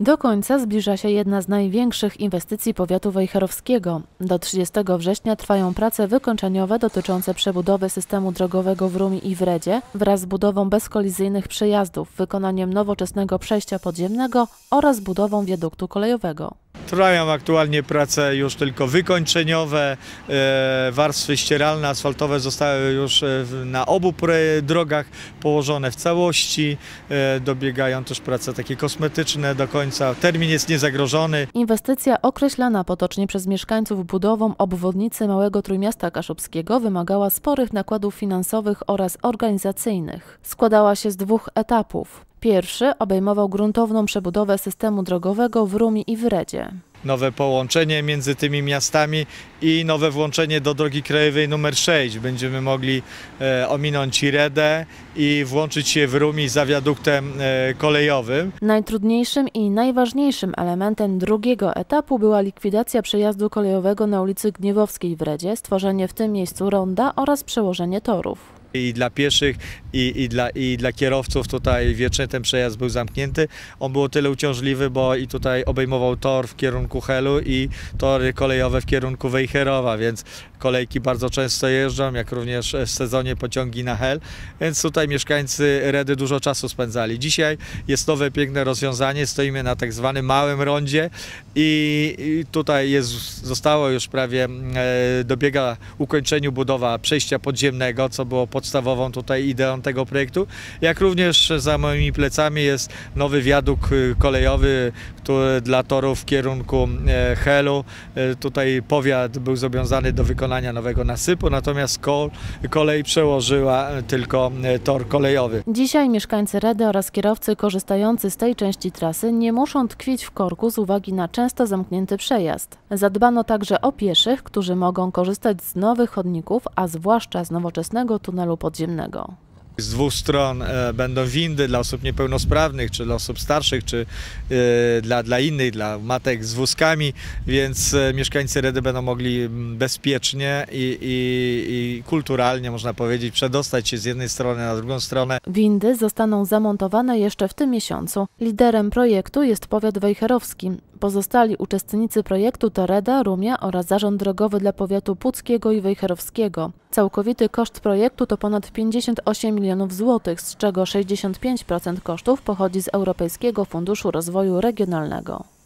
Do końca zbliża się jedna z największych inwestycji powiatu wejherowskiego. Do 30 września trwają prace wykończeniowe dotyczące przebudowy systemu drogowego w Rumi i w Redzie wraz z budową bezkolizyjnych przejazdów, wykonaniem nowoczesnego przejścia podziemnego oraz budową wiaduktu kolejowego. Trwają aktualnie prace już tylko wykończeniowe, e, warstwy ścieralne, asfaltowe zostały już e, na obu drogach położone w całości, E, dobiegają też prace takie kosmetyczne do końca, termin jest niezagrożony. Inwestycja określana potocznie przez mieszkańców budową obwodnicy Małego Trójmiasta Kaszubskiego wymagała sporych nakładów finansowych oraz organizacyjnych. Składała się z dwóch etapów. Pierwszy obejmował gruntowną przebudowę systemu drogowego w Rumi i w Redzie. Nowe połączenie między tymi miastami i nowe włączenie do drogi krajowej nr 6. Będziemy mogli e, ominąć Iredę i włączyć się w Rumi za wiaduktem e, kolejowym. Najtrudniejszym i najważniejszym elementem drugiego etapu była likwidacja przejazdu kolejowego na ulicy Gniewowskiej w Redzie, stworzenie w tym miejscu ronda oraz przełożenie torów. i dla pieszych, i, i, dla, i dla kierowców tutaj wiecznie ten przejazd był zamknięty. On był o tyle uciążliwy, bo i tutaj obejmował tor w kierunku Helu i tory kolejowe w kierunku Wejherowa, więc kolejki bardzo często jeżdżą, jak również w sezonie pociągi na Hel, więc tutaj mieszkańcy Redy dużo czasu spędzali. Dzisiaj jest nowe, piękne rozwiązanie, stoimy na tak zwanym małym rondzie i, i tutaj jest, zostało już prawie, e, dobiega ukończeniu budowa przejścia podziemnego, co było podstawową tutaj ideą tego projektu, jak również za moimi plecami jest nowy wiaduk y, kolejowy, który dla torów w kierunku e, Helu. E, Tutaj powiat był zobowiązany do wykonania nowego nasypu, natomiast kol, kolej przełożyła e, tylko tor kolejowy. Dzisiaj mieszkańcy Redy oraz kierowcy korzystający z tej części trasy nie muszą tkwić w korku z uwagi na często zamknięty przejazd. Zadbano także o pieszych, którzy mogą korzystać z nowych chodników, a zwłaszcza z nowoczesnego tunelu podziemnego. Z dwóch stron e, będą windy dla osób niepełnosprawnych, czy dla osób starszych, czy e, dla, dla innych, dla matek z wózkami, więc e, mieszkańcy Redy będą mogli bezpiecznie i, i, i kulturalnie, można powiedzieć, przedostać się z jednej strony na drugą stronę. Windy zostaną zamontowane jeszcze w tym miesiącu. Liderem projektu jest powiat wejherowski. Pozostali uczestnicy projektu to Reda, Rumia oraz Zarząd Drogowy dla Powiatu Puckiego i Wejherowskiego. Całkowity koszt projektu to ponad 58 milionów złotych, z czego 65% kosztów pochodzi z Europejskiego Funduszu Rozwoju Regionalnego.